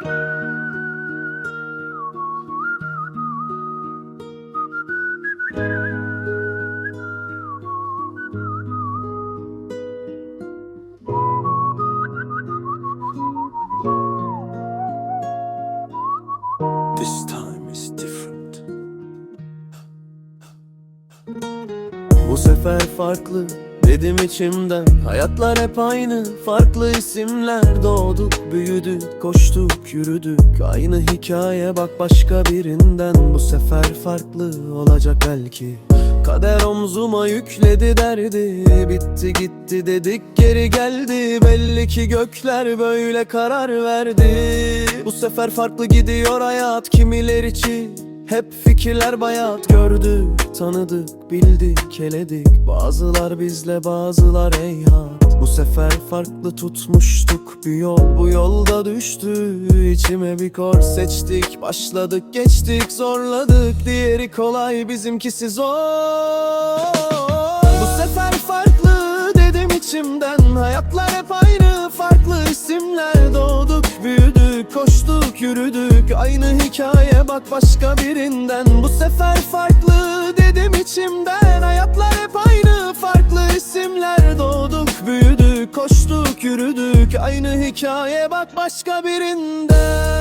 This time is different. Bu sefer farklı dedim içimden Hayatlar hep aynı. Farklı isimler Doğduk büyüdük koştuk yürüdük. Aynı hikaye bak başka birinden. Bu sefer farklı olacak belki. Kader omzuma yükledi derdi. Bitti gitti dedik geri geldi. Belli ki gökler böyle karar verdi. Bu sefer farklı gidiyor hayat kimiler için hep fikirler bayat gördük, tanıdık, bildik, eledik Bazılar bizle bazılar eyhat. Bu sefer farklı tutmuştuk bir yol Bu yolda düştü. İçime bir kor seçtik Başladık geçtik zorladık. Diğeri kolay bizimkisi zor. Bu sefer farklı dedim içimden. Hayatlar hep aynı farklı isimler Doğduk büyüdük koştuk yürüdük Aynı hikaye bak başka birinden. Bu sefer farklı dedim içimden. Hayatlar hep aynı farklı isimler Doğduk büyüdük koştuk yürüdük. Aynı hikaye bak başka birinden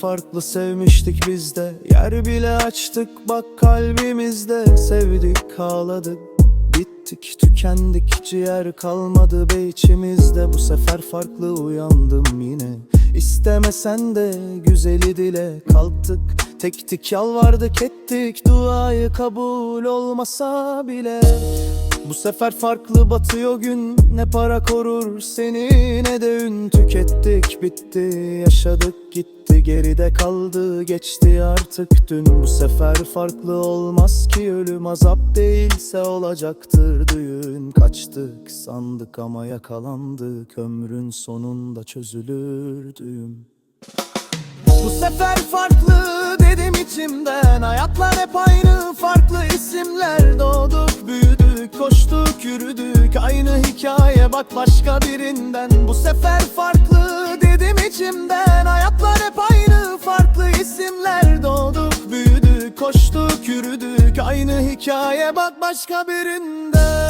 farklı sevmiştik biz de. Yer bile açtık bak kalbimizde. Sevdik ağladık Bittik tükendik. Ciğer kalmadı be içimizde. Bu sefer farklı uyandım yine. İstemesen de güzeli dile kalktık. Tektik yalvardık ettik. Duayı kabul olmasa bile. Bu sefer farklı batıyor gün. Ne para korur seni ne de ün Tükettik bitti yaşadık gitti Geride kaldı geçti artık. Dün Bu sefer farklı olmaz ki ölüm azap değilse olacaktır düğün. Kaçtık sandık ama yakalandık Ömrün sonunda çözülür düğüm. Bu sefer farklı bak başka birinden. Bu sefer farklı dedim içimden. Hayatlar hep aynı farklı isimler Doğduk büyüdük koştuk yürüdük. Aynı hikaye bak başka birinden